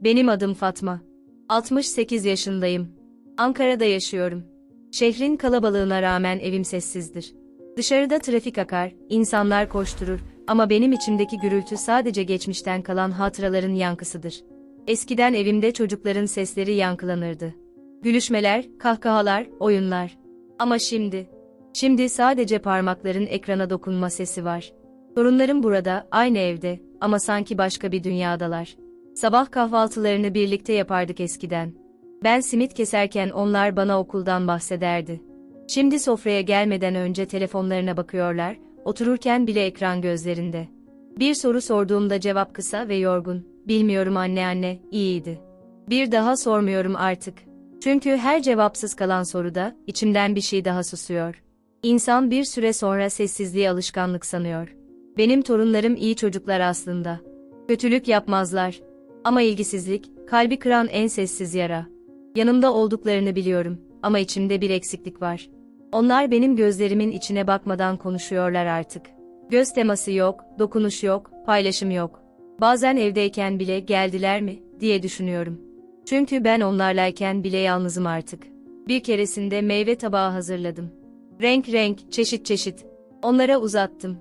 Benim adım Fatma. 68 yaşındayım. Ankara'da yaşıyorum. Şehrin kalabalığına rağmen evim sessizdir. Dışarıda trafik akar, insanlar koşturur ama benim içimdeki gürültü sadece geçmişten kalan hatıraların yankısıdır. Eskiden evimde çocukların sesleri yankılanırdı. Gülüşmeler, kahkahalar, oyunlar. Ama şimdi, şimdi sadece parmakların ekrana dokunma sesi var. Torunlarım burada, aynı evde ama sanki başka bir dünyadalar. Sabah kahvaltılarını birlikte yapardık eskiden. Ben simit keserken onlar bana okuldan bahsederdi. Şimdi sofraya gelmeden önce telefonlarına bakıyorlar, otururken bile ekran gözlerinde. Bir soru sorduğumda cevap kısa ve yorgun. Bilmiyorum anne anne, iyiydi. Bir daha sormuyorum artık. Çünkü her cevapsız kalan soruda içimden bir şey daha susuyor. İnsan bir süre sonra sessizliği alışkanlık sanıyor. Benim torunlarım iyi çocuklar aslında. Kötülük yapmazlar. Ama ilgisizlik, kalbi kıran en sessiz yara. Yanımda olduklarını biliyorum ama içimde bir eksiklik var. Onlar benim gözlerimin içine bakmadan konuşuyorlar artık. Göz teması yok, dokunuş yok, paylaşım yok. Bazen evdeyken bile geldiler mi diye düşünüyorum. Çünkü ben onlarlayken bile yalnızım artık. Bir keresinde meyve tabağı hazırladım. Renk renk, çeşit çeşit. Onlara uzattım.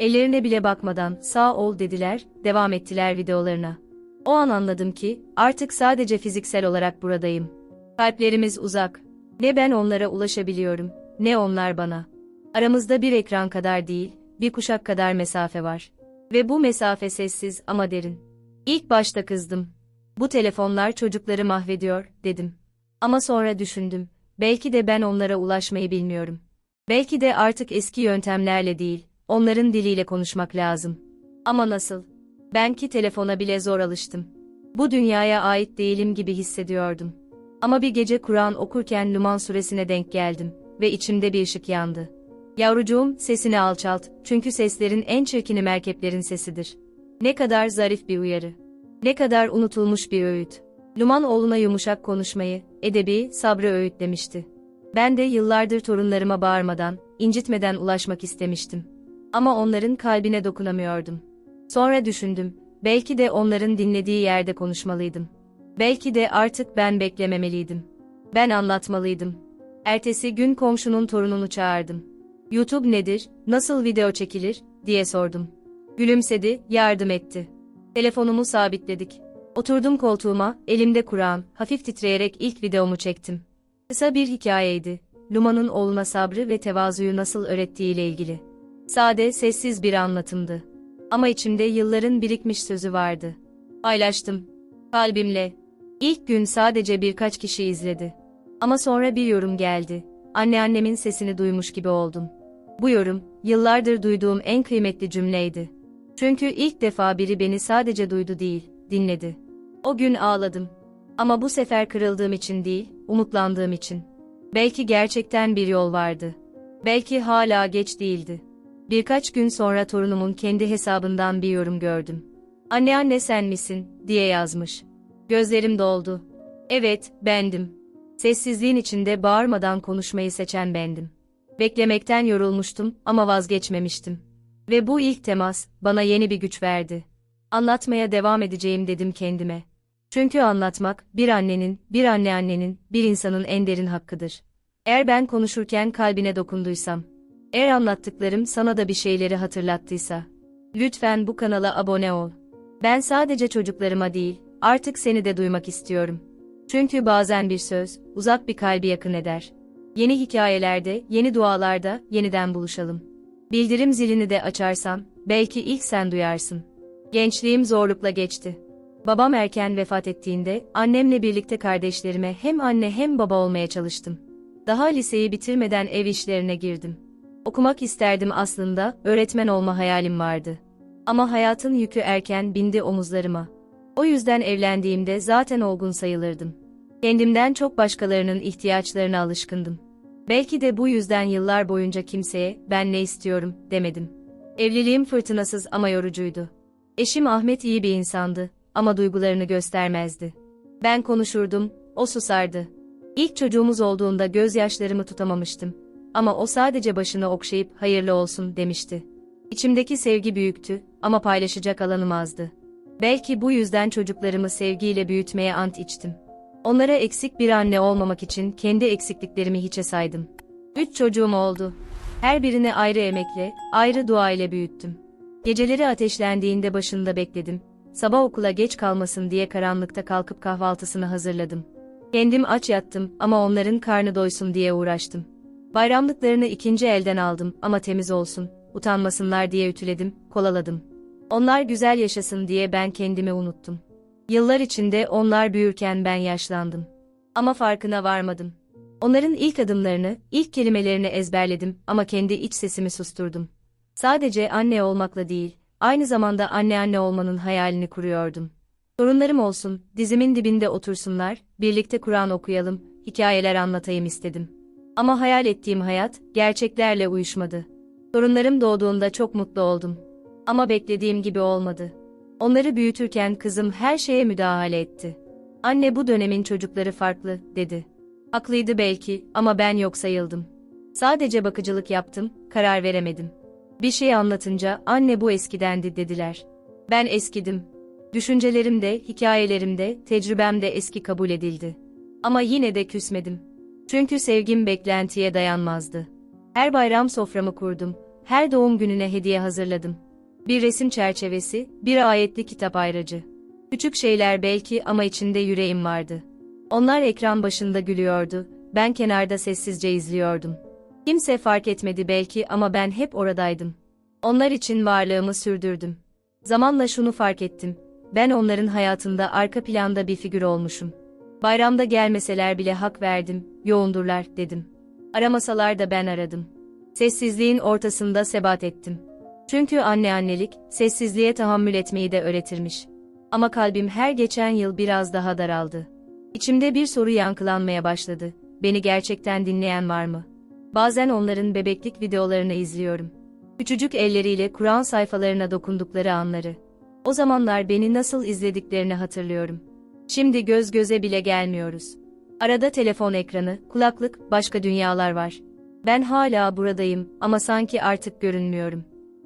Ellerine bile bakmadan sağ ol dediler, devam ettiler videolarına. O an anladım ki artık sadece fiziksel olarak buradayım. Kalplerimiz uzak. Ne ben onlara ulaşabiliyorum, ne onlar bana. Aramızda bir ekran kadar değil, bir kuşak kadar mesafe var. Ve bu mesafe sessiz ama derin. İlk başta kızdım. Bu telefonlar çocukları mahvediyor, dedim. Ama sonra düşündüm. Belki de ben onlara ulaşmayı bilmiyorum. Belki de artık eski yöntemlerle değil, onların diliyle konuşmak lazım. Ama nasıl? Ben ki telefona bile zor alıştım. Bu dünyaya ait değilim gibi hissediyordum. Ama bir gece Kur'an okurken Luman suresine denk geldim ve içimde bir ışık yandı. Yavrucuğum, sesini alçalt, çünkü seslerin en çirkini merkeplerin sesidir. Ne kadar zarif bir uyarı. Ne kadar unutulmuş bir öğüt. Luman oğluna yumuşak konuşmayı, edebi, sabrı öğütlemişti. Ben de yıllardır torunlarıma bağırmadan, incitmeden ulaşmak istemiştim. Ama onların kalbine dokunamıyordum. Sonra düşündüm, belki de onların dinlediği yerde konuşmalıydım. Belki de artık ben beklememeliydim. Ben anlatmalıydım. Ertesi gün komşunun torununu çağırdım. YouTube nedir, nasıl video çekilir, diye sordum. Gülümsedi, yardım etti. Telefonumu sabitledik. Oturdum koltuğuma, elimde Kur'an, hafif titreyerek ilk videomu çektim. Kısa bir hikayeydi. Luma'nın oğluna sabrı ve tevazuyu nasıl öğrettiğiyle ilgili. Sade, sessiz bir anlatımdı. Ama içimde yılların birikmiş sözü vardı. Paylaştım. Kalbimle. İlk gün sadece birkaç kişi izledi. Ama sonra bir yorum geldi. Anneannemin sesini duymuş gibi oldum. Bu yorum, yıllardır duyduğum en kıymetli cümleydi. Çünkü ilk defa biri beni sadece duydu değil, dinledi. O gün ağladım. Ama bu sefer kırıldığım için değil, umutlandığım için. Belki gerçekten bir yol vardı. Belki hala geç değildi. Birkaç gün sonra torunumun kendi hesabından bir yorum gördüm. Anne anne sen misin, diye yazmış. Gözlerim doldu. Evet, bendim. Sessizliğin içinde bağırmadan konuşmayı seçen bendim. Beklemekten yorulmuştum ama vazgeçmemiştim. Ve bu ilk temas bana yeni bir güç verdi. Anlatmaya devam edeceğim dedim kendime. Çünkü anlatmak bir annenin, bir anneannenin, bir insanın en derin hakkıdır. Eğer ben konuşurken kalbine dokunduysam, eğer anlattıklarım sana da bir şeyleri hatırlattıysa, lütfen bu kanala abone ol. Ben sadece çocuklarıma değil, artık seni de duymak istiyorum. Çünkü bazen bir söz, uzak bir kalbi yakın eder. Yeni hikayelerde, yeni dualarda, yeniden buluşalım. Bildirim zilini de açarsan, belki ilk sen duyarsın. Gençliğim zorlukla geçti. Babam erken vefat ettiğinde, annemle birlikte kardeşlerime hem anne hem baba olmaya çalıştım. Daha liseyi bitirmeden ev işlerine girdim. Okumak isterdim aslında, öğretmen olma hayalim vardı. Ama hayatın yükü erken bindi omuzlarıma. O yüzden evlendiğimde zaten olgun sayılırdım. Kendimden çok başkalarının ihtiyaçlarına alışkındım. Belki de bu yüzden yıllar boyunca kimseye ben ne istiyorum demedim. Evliliğim fırtınasız ama yorucuydu. Eşim Ahmet iyi bir insandı ama duygularını göstermezdi. Ben konuşurdum, o susardı. İlk çocuğumuz olduğunda gözyaşlarımı tutamamıştım. Ama o sadece başını okşayıp hayırlı olsun demişti. İçimdeki sevgi büyüktü ama paylaşacak alanım azdı. Belki bu yüzden çocuklarımı sevgiyle büyütmeye ant içtim. Onlara eksik bir anne olmamak için kendi eksikliklerimi hiçe saydım. Üç çocuğum oldu. Her birini ayrı emekle, ayrı dua ile büyüttüm. Geceleri ateşlendiğinde başında bekledim. Sabah okula geç kalmasın diye karanlıkta kalkıp kahvaltısını hazırladım. Kendim aç yattım ama onların karnı doysun diye uğraştım. Bayramlıklarını ikinci elden aldım ama temiz olsun, utanmasınlar diye ütüledim, kolaladım. Onlar güzel yaşasın diye ben kendimi unuttum. Yıllar içinde onlar büyürken ben yaşlandım. Ama farkına varmadım. Onların ilk adımlarını, ilk kelimelerini ezberledim ama kendi iç sesimi susturdum. Sadece anne olmakla değil, aynı zamanda anne anne olmanın hayalini kuruyordum. Torunlarım olsun, dizimin dibinde otursunlar, birlikte Kur'an okuyalım, hikayeler anlatayım istedim. Ama hayal ettiğim hayat, gerçeklerle uyuşmadı. Torunlarım doğduğunda çok mutlu oldum. Ama beklediğim gibi olmadı. Onları büyütürken kızım her şeye müdahale etti. Anne bu dönemin çocukları farklı, dedi. Haklıydı belki ama ben yok sayıldım. Sadece bakıcılık yaptım, karar veremedim. Bir şey anlatınca anne bu eskidendi dediler. Ben eskidim. Düşüncelerimde, hikayelerimde, tecrübemde eski kabul edildi. Ama yine de küsmedim. Çünkü sevgim beklentiye dayanmazdı. Her bayram soframı kurdum, her doğum gününe hediye hazırladım. Bir resim çerçevesi, bir ayetli kitap ayracı. Küçük şeyler belki ama içinde yüreğim vardı. Onlar ekran başında gülüyordu, ben kenarda sessizce izliyordum. Kimse fark etmedi belki ama ben hep oradaydım. Onlar için varlığımı sürdürdüm. Zamanla şunu fark ettim, ben onların hayatında arka planda bir figür olmuşum. Bayramda gelmeseler bile hak verdim, yoğundurlar, dedim. Aramasalar da ben aradım. Sessizliğin ortasında sebat ettim. Çünkü anne annelik, sessizliğe tahammül etmeyi de öğretirmiş. Ama kalbim her geçen yıl biraz daha daraldı. İçimde bir soru yankılanmaya başladı. Beni gerçekten dinleyen var mı? Bazen onların bebeklik videolarını izliyorum. Küçücük elleriyle Kur'an sayfalarına dokundukları anları. O zamanlar beni nasıl izlediklerini hatırlıyorum. Şimdi göz göze bile gelmiyoruz. Arada telefon ekranı, kulaklık, başka dünyalar var. Ben hala buradayım ama sanki artık görünmüyorum.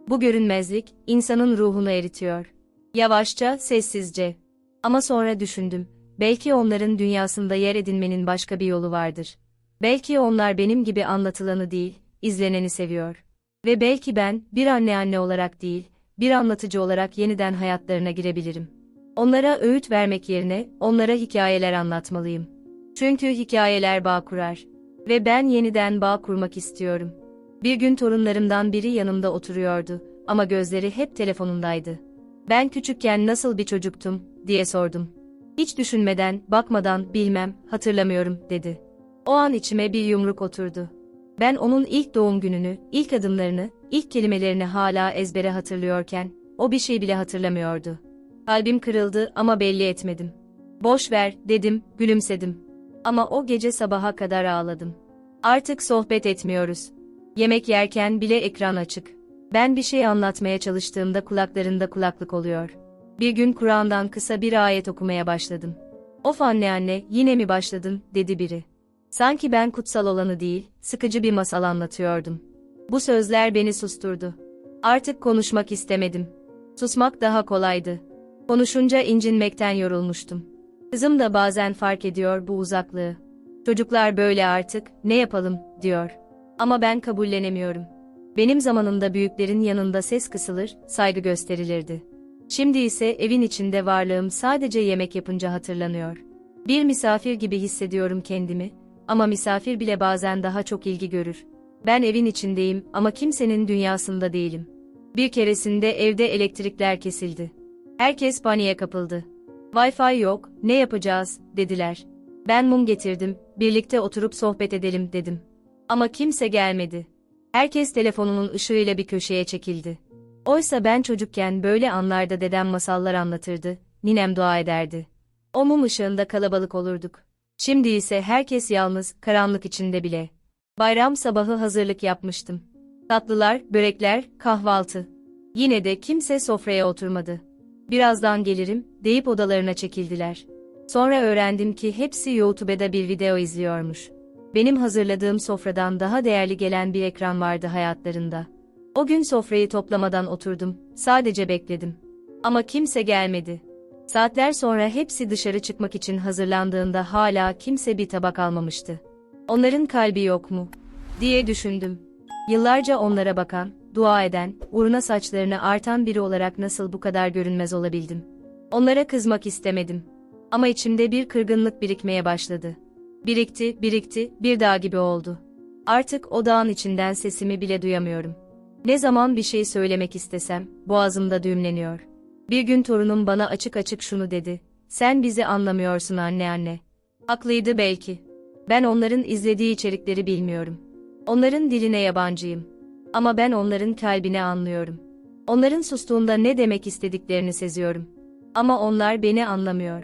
Bu görünmezlik, insanın ruhunu eritiyor. Yavaşça, sessizce. Ama sonra düşündüm, belki onların dünyasında yer edinmenin başka bir yolu vardır. Belki onlar benim gibi anlatılanı değil, izleneni seviyor. Ve belki ben, bir anne anne olarak değil, bir anlatıcı olarak yeniden hayatlarına girebilirim. Onlara öğüt vermek yerine, onlara hikayeler anlatmalıyım. Çünkü hikayeler bağ kurar. Ve ben yeniden bağ kurmak istiyorum. Bir gün torunlarımdan biri yanımda oturuyordu ama gözleri hep telefonundaydı. Ben küçükken nasıl bir çocuktum diye sordum. Hiç düşünmeden, bakmadan, bilmem, hatırlamıyorum dedi. O an içime bir yumruk oturdu. Ben onun ilk doğum gününü, ilk adımlarını, ilk kelimelerini hala ezbere hatırlıyorken, o bir şey bile hatırlamıyordu. Kalbim kırıldı ama belli etmedim. Boş ver, dedim, gülümsedim. Ama o gece sabaha kadar ağladım. Artık sohbet etmiyoruz. Yemek yerken bile ekran açık. Ben bir şey anlatmaya çalıştığımda kulaklarında kulaklık oluyor. Bir gün Kur'an'dan kısa bir ayet okumaya başladım. Of anne anne, yine mi başladın, dedi biri. Sanki ben kutsal olanı değil, sıkıcı bir masal anlatıyordum. Bu sözler beni susturdu. Artık konuşmak istemedim. Susmak daha kolaydı. Konuşunca incinmekten yorulmuştum. Kızım da bazen fark ediyor bu uzaklığı. Çocuklar böyle artık, ne yapalım, diyor. Ama ben kabullenemiyorum. Benim zamanımda büyüklerin yanında ses kısılır, saygı gösterilirdi. Şimdi ise evin içinde varlığım sadece yemek yapınca hatırlanıyor. Bir misafir gibi hissediyorum kendimi, ama misafir bile bazen daha çok ilgi görür. Ben evin içindeyim ama kimsenin dünyasında değilim. Bir keresinde evde elektrikler kesildi. Herkes paniğe kapıldı. Wi-Fi yok, ne yapacağız, dediler. Ben mum getirdim, birlikte oturup sohbet edelim dedim. Ama kimse gelmedi. Herkes telefonunun ışığıyla bir köşeye çekildi. Oysa ben çocukken böyle anlarda dedem masallar anlatırdı, ninem dua ederdi. O mum ışığında kalabalık olurduk. Şimdi ise herkes yalnız, karanlık içinde bile. Bayram sabahı hazırlık yapmıştım. Tatlılar, börekler, kahvaltı. Yine de kimse sofraya oturmadı. Birazdan gelirim, deyip odalarına çekildiler. Sonra öğrendim ki hepsi YouTube'da bir video izliyormuş. Benim hazırladığım sofradan daha değerli gelen bir ekran vardı hayatlarında. O gün sofrayı toplamadan oturdum, sadece bekledim. Ama kimse gelmedi. Saatler sonra hepsi dışarı çıkmak için hazırlandığında hala kimse bir tabak almamıştı. Onların kalbi yok mu? diye düşündüm. Yıllarca onlara bakan, dua eden, uğruna saçlarını artan biri olarak nasıl bu kadar görünmez olabildim? Onlara kızmak istemedim. Ama içimde bir kırgınlık birikmeye başladı. Birikti, birikti, bir dağ gibi oldu. Artık o dağın içinden sesimi bile duyamıyorum. Ne zaman bir şey söylemek istesem, boğazımda düğümleniyor. Bir gün torunum bana açık açık şunu dedi. Sen bizi anlamıyorsun anne anne. Haklıydı belki. Ben onların izlediği içerikleri bilmiyorum. Onların diline yabancıyım. Ama ben onların kalbini anlıyorum. Onların sustuğunda ne demek istediklerini seziyorum. Ama onlar beni anlamıyor.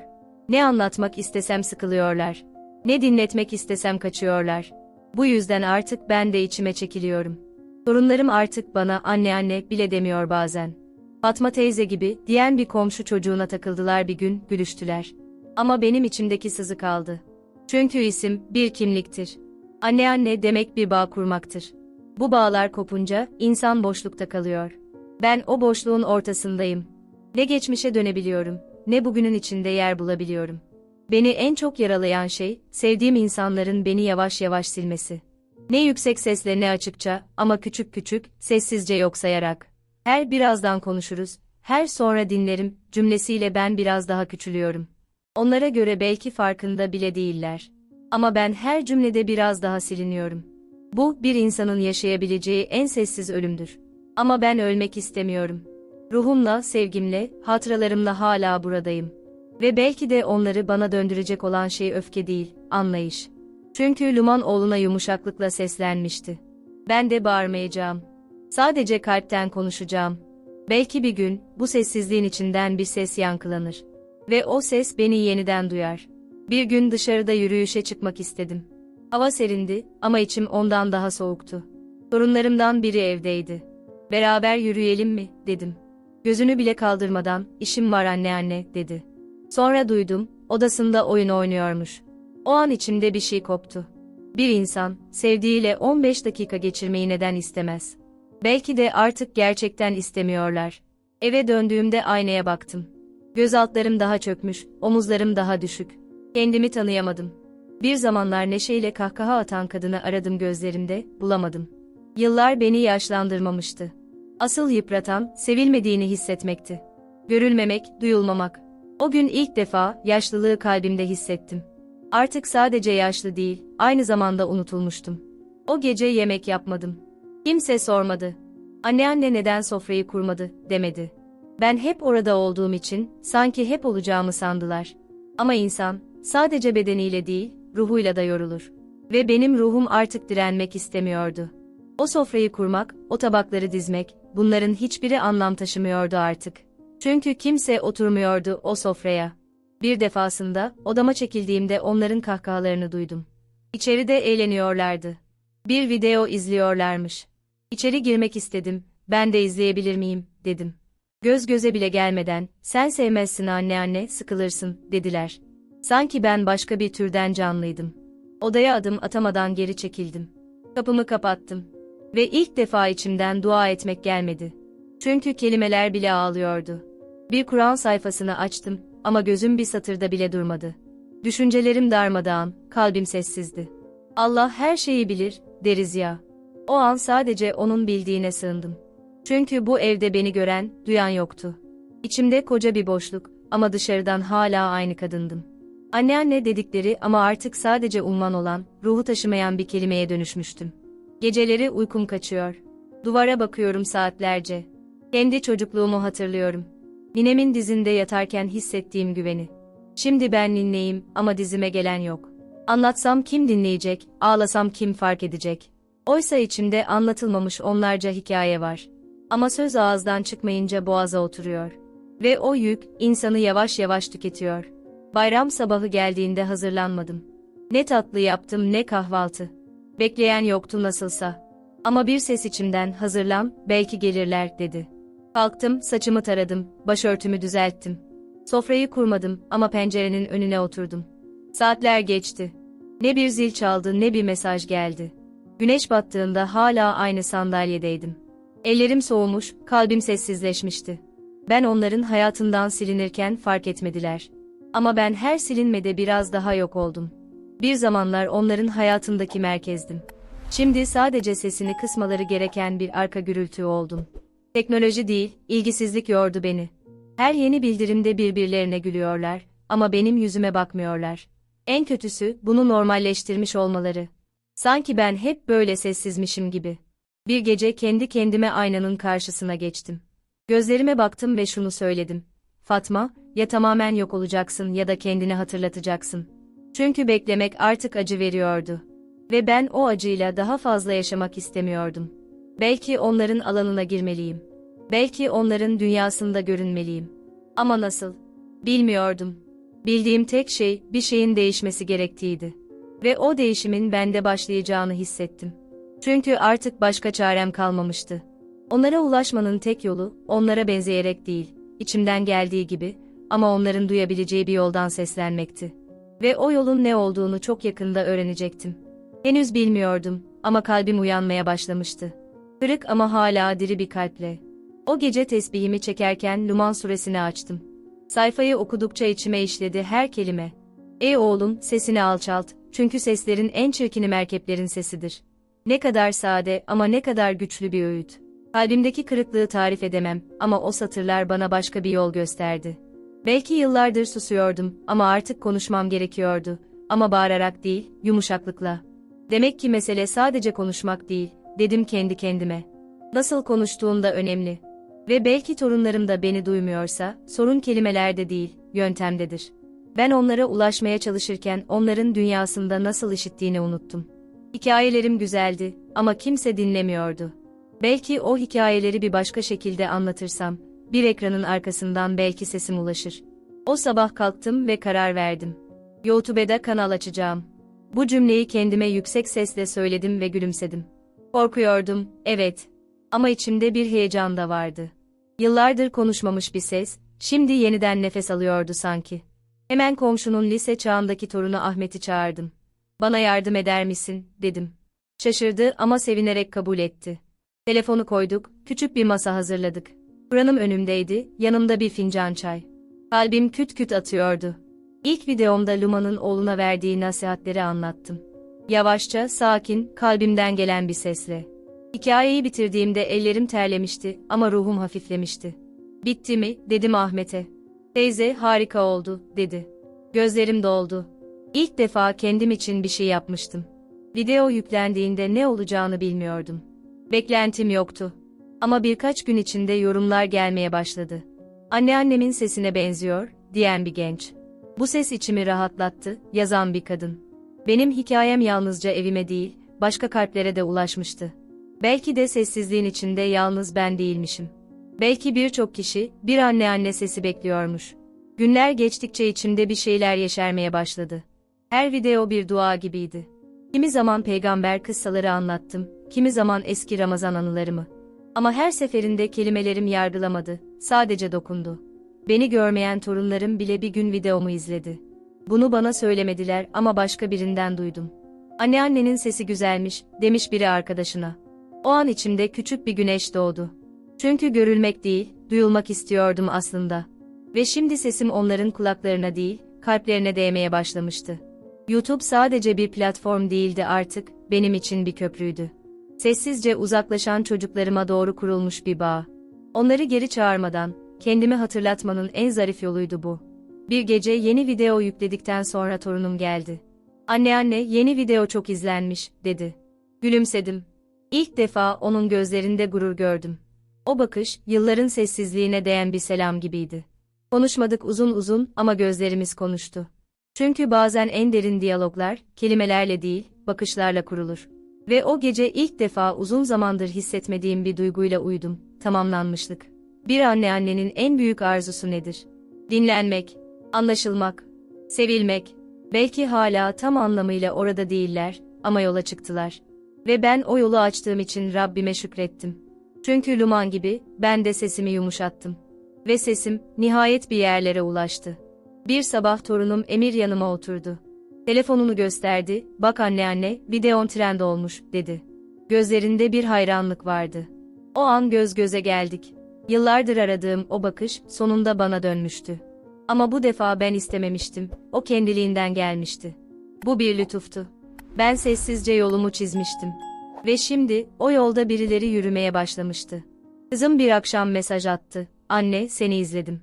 Ne anlatmak istesem sıkılıyorlar. Ne dinletmek istesem kaçıyorlar. Bu yüzden artık ben de içime çekiliyorum. Torunlarım artık bana anne anne bile demiyor bazen. Fatma teyze gibi diyen bir komşu çocuğuna takıldılar bir gün, gülüştüler. Ama benim içimdeki sızı kaldı. Çünkü isim bir kimliktir. Anne anne demek bir bağ kurmaktır. Bu bağlar kopunca insan boşlukta kalıyor. Ben o boşluğun ortasındayım. Ne geçmişe dönebiliyorum, ne bugünün içinde yer bulabiliyorum. Beni en çok yaralayan şey, sevdiğim insanların beni yavaş yavaş silmesi. Ne yüksek sesle ne açıkça ama küçük küçük, sessizce yok sayarak. Her birazdan konuşuruz, her sonra dinlerim cümlesiyle ben biraz daha küçülüyorum. Onlara göre belki farkında bile değiller. Ama ben her cümlede biraz daha siliniyorum. Bu, bir insanın yaşayabileceği en sessiz ölümdür. Ama ben ölmek istemiyorum. Ruhumla, sevgimle, hatıralarımla hala buradayım. Ve belki de onları bana döndürecek olan şey öfke değil, anlayış. Çünkü Luman oğluna yumuşaklıkla seslenmişti. Ben de bağırmayacağım. Sadece kalpten konuşacağım. Belki bir gün, bu sessizliğin içinden bir ses yankılanır. Ve o ses beni yeniden duyar. Bir gün dışarıda yürüyüşe çıkmak istedim. Hava serindi ama içim ondan daha soğuktu. Torunlarımdan biri evdeydi. Beraber yürüyelim mi, dedim. Gözünü bile kaldırmadan, işim var anne anne, dedi. Sonra duydum, odasında oyun oynuyormuş. O an içimde bir şey koptu. Bir insan, sevdiğiyle 15 dakika geçirmeyi neden istemez? Belki de artık gerçekten istemiyorlar. Eve döndüğümde aynaya baktım. Göz altlarım daha çökmüş, omuzlarım daha düşük. Kendimi tanıyamadım. Bir zamanlar neşeyle kahkaha atan kadını aradım gözlerimde, bulamadım. Yıllar beni yaşlandırmamıştı. Asıl yıpratan, sevilmediğini hissetmekti. Görülmemek, duyulmamak. O gün ilk defa yaşlılığı kalbimde hissettim. Artık sadece yaşlı değil, aynı zamanda unutulmuştum. O gece yemek yapmadım. Kimse sormadı. Anne anne neden sofrayı kurmadı, demedi. Ben hep orada olduğum için, sanki hep olacağımı sandılar. Ama insan, sadece bedeniyle değil, ruhuyla da yorulur. Ve benim ruhum artık direnmek istemiyordu. O sofrayı kurmak, o tabakları dizmek, bunların hiçbiri anlam taşımıyordu artık. Çünkü kimse oturmuyordu o sofraya. Bir defasında, odama çekildiğimde onların kahkahalarını duydum. İçeride eğleniyorlardı. Bir video izliyorlarmış. İçeri girmek istedim, ben de izleyebilir miyim, dedim. Göz göze bile gelmeden, sen sevmezsin anne anne, sıkılırsın, dediler. Sanki ben başka bir türden canlıydım. Odaya adım atamadan geri çekildim. Kapımı kapattım. Ve ilk defa içimden dua etmek gelmedi. Çünkü kelimeler bile ağlıyordu. Bir Kur'an sayfasını açtım ama gözüm bir satırda bile durmadı. Düşüncelerim darmadağın, kalbim sessizdi. Allah her şeyi bilir, deriz ya. O an sadece onun bildiğine sığındım. Çünkü bu evde beni gören, duyan yoktu. İçimde koca bir boşluk ama dışarıdan hala aynı kadındım. Anne anne dedikleri ama artık sadece umman olan, ruhu taşımayan bir kelimeye dönüşmüştüm. Geceleri uykum kaçıyor. Duvara bakıyorum saatlerce. Kendi çocukluğumu hatırlıyorum. Ninemin dizinde yatarken hissettiğim güveni. Şimdi ben ninneyim ama dizime gelen yok. Anlatsam kim dinleyecek, ağlasam kim fark edecek? Oysa içimde anlatılmamış onlarca hikaye var. Ama söz ağızdan çıkmayınca boğaza oturuyor. Ve o yük, insanı yavaş yavaş tüketiyor. Bayram sabahı geldiğinde hazırlanmadım. Ne tatlı yaptım ne kahvaltı. Bekleyen yoktu nasılsa. Ama bir ses içimden hazırlan, belki gelirler dedi. Kalktım, saçımı taradım, başörtümü düzelttim. Sofrayı kurmadım ama pencerenin önüne oturdum. Saatler geçti. Ne bir zil çaldı ne bir mesaj geldi. Güneş battığında hala aynı sandalyedeydim. Ellerim soğumuş, kalbim sessizleşmişti. Ben onların hayatından silinirken fark etmediler. Ama ben her silinmede biraz daha yok oldum. Bir zamanlar onların hayatındaki merkezdim. Şimdi sadece sesini kısmaları gereken bir arka gürültü oldum. Teknoloji değil, ilgisizlik yordu beni. Her yeni bildirimde birbirlerine gülüyorlar ama benim yüzüme bakmıyorlar. En kötüsü bunu normalleştirmiş olmaları. Sanki ben hep böyle sessizmişim gibi. Bir gece kendi kendime aynanın karşısına geçtim. Gözlerime baktım ve şunu söyledim. Fatma, ya tamamen yok olacaksın ya da kendini hatırlatacaksın. Çünkü beklemek artık acı veriyordu. Ve ben o acıyla daha fazla yaşamak istemiyordum. Belki onların alanına girmeliyim. Belki onların dünyasında görünmeliyim. Ama nasıl? Bilmiyordum. Bildiğim tek şey bir şeyin değişmesi gerektiğiydi. Ve o değişimin bende başlayacağını hissettim. Çünkü artık başka çarem kalmamıştı. Onlara ulaşmanın tek yolu, onlara benzeyerek değil, içimden geldiği gibi, ama onların duyabileceği bir yoldan seslenmekti. Ve o yolun ne olduğunu çok yakında öğrenecektim. Henüz bilmiyordum, ama kalbim uyanmaya başlamıştı. Kırık ama hala diri bir kalple. O gece tesbihimi çekerken Luman suresini açtım. Sayfayı okudukça içime işledi her kelime. Ey oğlum, sesini alçalt, çünkü seslerin en çirkini merkeplerin sesidir. Ne kadar sade ama ne kadar güçlü bir öğüt. Kalbimdeki kırıklığı tarif edemem ama o satırlar bana başka bir yol gösterdi. Belki yıllardır susuyordum ama artık konuşmam gerekiyordu. Ama bağırarak değil, yumuşaklıkla. Demek ki mesele sadece konuşmak değil, dedim kendi kendime. Nasıl konuştuğum da önemli. Ve belki torunlarım da beni duymuyorsa, sorun kelimelerde değil, yöntemdedir. Ben onlara ulaşmaya çalışırken onların dünyasında nasıl işittiğini unuttum. Hikayelerim güzeldi ama kimse dinlemiyordu. Belki o hikayeleri bir başka şekilde anlatırsam, bir ekranın arkasından belki sesim ulaşır. O sabah kalktım ve karar verdim. YouTube'da kanal açacağım. Bu cümleyi kendime yüksek sesle söyledim ve gülümsedim. Korkuyordum, evet. Ama içimde bir heyecan da vardı. Yıllardır konuşmamış bir ses, şimdi yeniden nefes alıyordu sanki. Hemen komşunun lise çağındaki torunu Ahmet'i çağırdım. Bana yardım eder misin, dedim. Şaşırdı ama sevinerek kabul etti. Telefonu koyduk, küçük bir masa hazırladık. Buranım önümdeydi, yanımda bir fincan çay. Kalbim küt küt atıyordu. İlk videomda Luma'nın oğluna verdiği nasihatleri anlattım. Yavaşça, sakin, kalbimden gelen bir sesle. Hikayeyi bitirdiğimde ellerim terlemişti ama ruhum hafiflemişti. Bitti mi, dedim Ahmet'e. Teyze, harika oldu, dedi. Gözlerim doldu. İlk defa kendim için bir şey yapmıştım. Video yüklendiğinde ne olacağını bilmiyordum. Beklentim yoktu. Ama birkaç gün içinde yorumlar gelmeye başladı. Anneannemin sesine benziyor, diyen bir genç. Bu ses içimi rahatlattı, yazan bir kadın. Benim hikayem yalnızca evime değil, başka kalplere de ulaşmıştı. Belki de sessizliğin içinde yalnız ben değilmişim. Belki birçok kişi, bir anne anne sesi bekliyormuş. Günler geçtikçe içimde bir şeyler yeşermeye başladı. Her video bir dua gibiydi. Kimi zaman peygamber kıssaları anlattım, kimi zaman eski Ramazan anılarımı. Ama her seferinde kelimelerim yargılamadı, sadece dokundu. Beni görmeyen torunlarım bile bir gün videomu izledi. Bunu bana söylemediler ama başka birinden duydum. Anneannenin sesi güzelmiş, demiş biri arkadaşına. O an içimde küçük bir güneş doğdu. Çünkü görülmek değil, duyulmak istiyordum aslında. Ve şimdi sesim onların kulaklarına değil, kalplerine değmeye başlamıştı. YouTube sadece bir platform değildi artık, benim için bir köprüydü. Sessizce uzaklaşan çocuklarıma doğru kurulmuş bir bağ. Onları geri çağırmadan, kendimi hatırlatmanın en zarif yoluydu bu. Bir gece yeni video yükledikten sonra torunum geldi. Anne anne yeni video çok izlenmiş, dedi. Gülümsedim. İlk defa onun gözlerinde gurur gördüm. O bakış, yılların sessizliğine değen bir selam gibiydi. Konuşmadık uzun uzun ama gözlerimiz konuştu. Çünkü bazen en derin diyaloglar, kelimelerle değil, bakışlarla kurulur. Ve o gece ilk defa uzun zamandır hissetmediğim bir duyguyla uyudum, tamamlanmışlık. Bir anne annenin en büyük arzusu nedir? Dinlenmek, anlaşılmak, sevilmek. Belki hala tam anlamıyla orada değiller ama yola çıktılar. Ve ben o yolu açtığım için Rabbime şükrettim. Çünkü Luman gibi ben de sesimi yumuşattım. Ve sesim nihayet bir yerlere ulaştı. Bir sabah torunum Emir yanıma oturdu. Telefonunu gösterdi, bak anne anne, videon trend olmuş, dedi. Gözlerinde bir hayranlık vardı. O an göz göze geldik. Yıllardır aradığım o bakış sonunda bana dönmüştü. Ama bu defa ben istememiştim, o kendiliğinden gelmişti. Bu bir lütuftu. Ben sessizce yolumu çizmiştim. Ve şimdi, o yolda birileri yürümeye başlamıştı. Kızım bir akşam mesaj attı. Anne, seni izledim.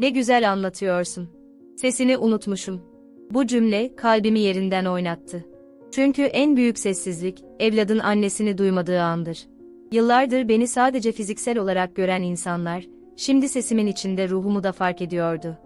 Ne güzel anlatıyorsun. Sesini unutmuşum. Bu cümle kalbimi yerinden oynattı. Çünkü en büyük sessizlik, evladın annesini duymadığı andır. Yıllardır beni sadece fiziksel olarak gören insanlar, şimdi sesimin içinde ruhumu da fark ediyordu.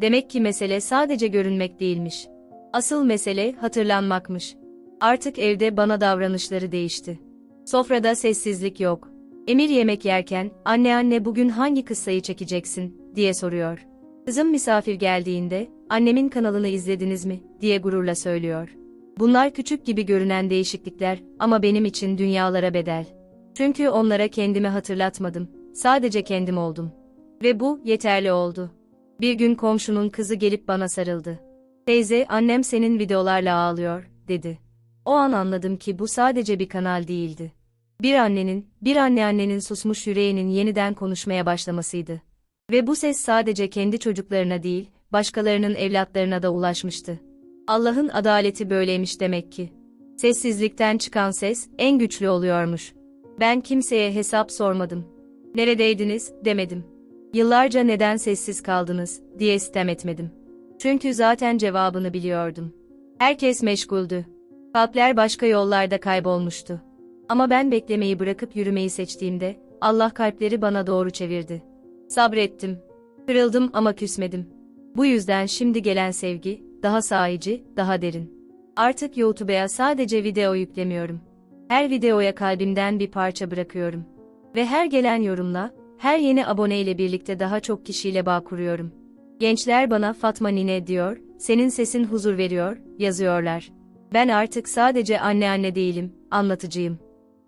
Demek ki mesele sadece görünmek değilmiş. Asıl mesele hatırlanmakmış. Artık evde bana davranışları değişti. Sofrada sessizlik yok. Emir yemek yerken, anne anne bugün hangi kıssayı çekeceksin, diye soruyor. Kızım misafir geldiğinde, annemin kanalını izlediniz mi, diye gururla söylüyor. Bunlar küçük gibi görünen değişiklikler ama benim için dünyalara bedel. Çünkü onlara kendimi hatırlatmadım, sadece kendim oldum. Ve bu, yeterli oldu. Bir gün komşunun kızı gelip bana sarıldı. Teyze, annem senin videolarla ağlıyor, dedi. O an anladım ki bu sadece bir kanal değildi. Bir annenin, bir anneannenin susmuş yüreğinin yeniden konuşmaya başlamasıydı. Ve bu ses sadece kendi çocuklarına değil, başkalarının evlatlarına da ulaşmıştı. Allah'ın adaleti böyleymiş demek ki. Sessizlikten çıkan ses, en güçlü oluyormuş. Ben kimseye hesap sormadım. Neredeydiniz, demedim. Yıllarca neden sessiz kaldınız, diye sitem etmedim. Çünkü zaten cevabını biliyordum. Herkes meşguldü. Kalpler başka yollarda kaybolmuştu. Ama ben beklemeyi bırakıp yürümeyi seçtiğimde, Allah kalpleri bana doğru çevirdi. Sabrettim. Kırıldım ama küsmedim. Bu yüzden şimdi gelen sevgi, daha sahici, daha derin. Artık YouTube'a sadece video yüklemiyorum. Her videoya kalbimden bir parça bırakıyorum. Ve her gelen yorumla, her yeni aboneyle birlikte daha çok kişiyle bağ kuruyorum. Gençler bana Fatma Nine diyor, senin sesin huzur veriyor, yazıyorlar. Ben artık sadece anne anne değilim, anlatıcıyım.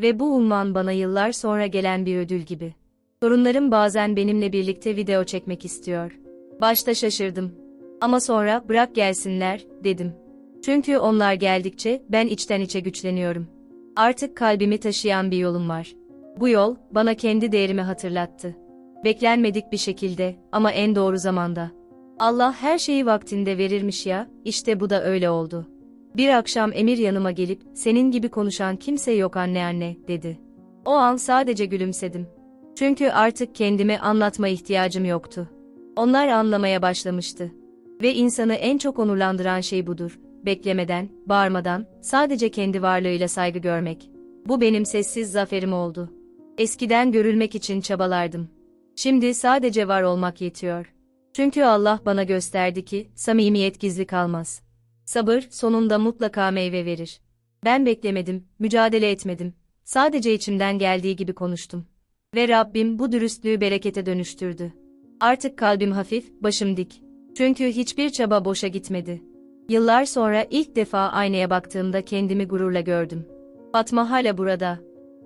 Ve bu unvan bana yıllar sonra gelen bir ödül gibi. Torunlarım bazen benimle birlikte video çekmek istiyor. Başta şaşırdım. Ama sonra bırak gelsinler, dedim. Çünkü onlar geldikçe ben içten içe güçleniyorum. Artık kalbimi taşıyan bir yolum var. Bu yol, bana kendi değerimi hatırlattı. Beklenmedik bir şekilde, ama en doğru zamanda. Allah her şeyi vaktinde verirmiş ya, işte bu da öyle oldu. Bir akşam Emir yanıma gelip, senin gibi konuşan kimse yok anne anne, dedi. O an sadece gülümsedim. Çünkü artık kendimi anlatma ihtiyacım yoktu. Onlar anlamaya başlamıştı. Ve insanı en çok onurlandıran şey budur. Beklemeden, bağırmadan, sadece kendi varlığıyla saygı görmek. Bu benim sessiz zaferim oldu. Eskiden görülmek için çabalardım. Şimdi sadece var olmak yetiyor. Çünkü Allah bana gösterdi ki, samimiyet gizli kalmaz. Sabır, sonunda mutlaka meyve verir. Ben beklemedim, mücadele etmedim. Sadece içimden geldiği gibi konuştum. Ve Rabbim bu dürüstlüğü berekete dönüştürdü. Artık kalbim hafif, başım dik. Çünkü hiçbir çaba boşa gitmedi. Yıllar sonra ilk defa aynaya baktığımda kendimi gururla gördüm. Fatma hala burada.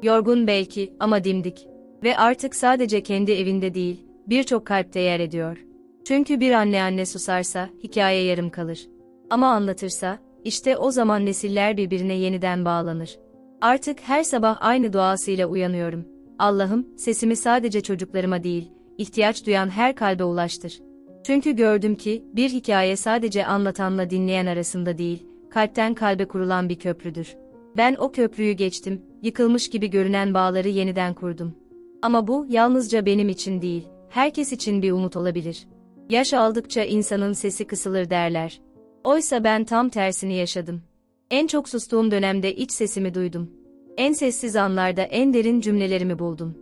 Yorgun belki ama dimdik. Ve artık sadece kendi evinde değil, birçok kalpte yer ediyor. Çünkü bir anne anne susarsa, hikaye yarım kalır. Ama anlatırsa, işte o zaman nesiller birbirine yeniden bağlanır. Artık her sabah aynı duasıyla uyanıyorum. Allah'ım, sesimi sadece çocuklarıma değil, ihtiyaç duyan her kalbe ulaştır. Çünkü gördüm ki, bir hikaye sadece anlatanla dinleyen arasında değil, kalpten kalbe kurulan bir köprüdür. Ben o köprüyü geçtim, yıkılmış gibi görünen bağları yeniden kurdum. Ama bu, yalnızca benim için değil, herkes için bir umut olabilir. Yaş aldıkça insanın sesi kısılır derler. Oysa ben tam tersini yaşadım. En çok sustuğum dönemde iç sesimi duydum. En sessiz anlarda en derin cümlelerimi buldum.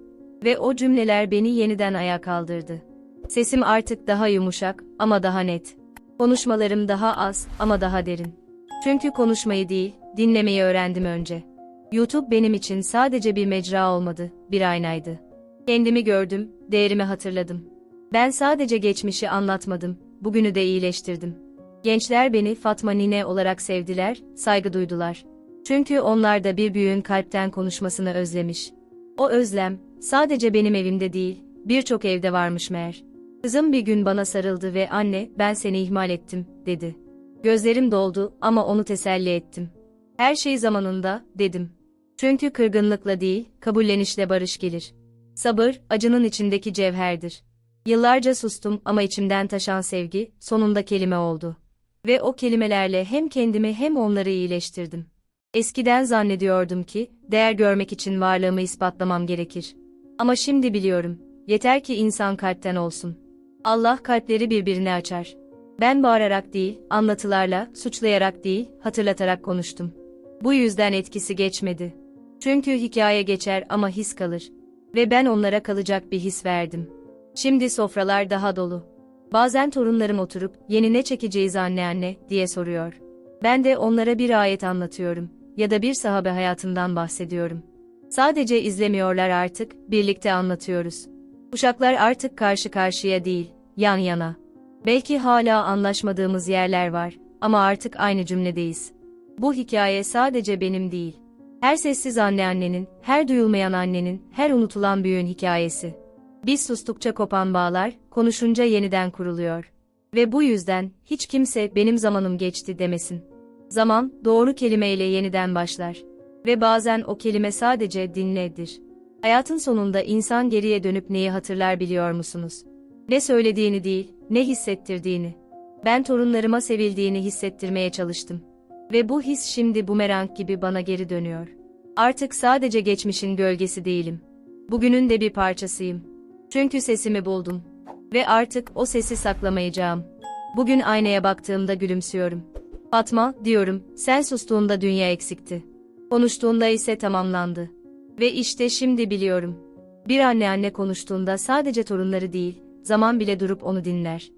Ve o cümleler beni yeniden ayağa kaldırdı. Sesim artık daha yumuşak ama daha net. Konuşmalarım daha az ama daha derin. Çünkü konuşmayı değil, dinlemeyi öğrendim önce. YouTube benim için sadece bir mecra olmadı, bir aynaydı. Kendimi gördüm, değerimi hatırladım. Ben sadece geçmişi anlatmadım, bugünü de iyileştirdim. Gençler beni Fatma Nine olarak sevdiler, saygı duydular. Çünkü onlar da bir büyüğün kalpten konuşmasını özlemiş. O özlem, sadece benim evimde değil, birçok evde varmış meğer. Kızım bir gün bana sarıldı ve anne, ben seni ihmal ettim, dedi. Gözlerim doldu ama onu teselli ettim. Her şey zamanında, dedim. Çünkü kırgınlıkla değil, kabullenişle barış gelir. Sabır, acının içindeki cevherdir. Yıllarca sustum ama içimden taşan sevgi, sonunda kelime oldu. Ve o kelimelerle hem kendimi hem onları iyileştirdim. Eskiden zannediyordum ki, değer görmek için varlığımı ispatlamam gerekir. Ama şimdi biliyorum, yeter ki insan kalpten olsun. Allah kalpleri birbirine açar. Ben bağırarak değil, anlatılarla, suçlayarak değil, hatırlatarak konuştum. Bu yüzden etkisi geçmedi. Çünkü hikaye geçer ama his kalır. Ve ben onlara kalacak bir his verdim. Şimdi sofralar daha dolu. Bazen torunlarım oturup, yeni ne çekeceğiz anne anne, diye soruyor. Ben de onlara bir ayet anlatıyorum. Ya da bir sahabe hayatından bahsediyorum. Sadece izlemiyorlar artık, birlikte anlatıyoruz. Uşaklar artık karşı karşıya değil, yan yana. Belki hala anlaşmadığımız yerler var ama artık aynı cümledeyiz. Bu hikaye sadece benim değil. Her sessiz anneannenin, her duyulmayan annenin, her unutulan büyüğün hikayesi. Biz sustukça kopan bağlar, konuşunca yeniden kuruluyor. Ve bu yüzden hiç kimse benim zamanım geçti demesin. Zaman doğru kelimeyle yeniden başlar. Ve bazen o kelime sadece dinledir. Hayatın sonunda insan geriye dönüp neyi hatırlar biliyor musunuz? Ne söylediğini değil, ne hissettirdiğini. Ben torunlarıma sevildiğini hissettirmeye çalıştım. Ve bu his şimdi bumerang gibi bana geri dönüyor. Artık sadece geçmişin gölgesi değilim. Bugünün de bir parçasıyım. Çünkü sesimi buldum. Ve artık o sesi saklamayacağım. Bugün aynaya baktığımda gülümsüyorum. Fatma, diyorum, sen sustuğunda dünya eksikti. Konuştuğunda ise tamamlandı. Ve işte şimdi biliyorum. Bir anne anne konuştuğunda sadece torunları değil, zaman bile durup onu dinler.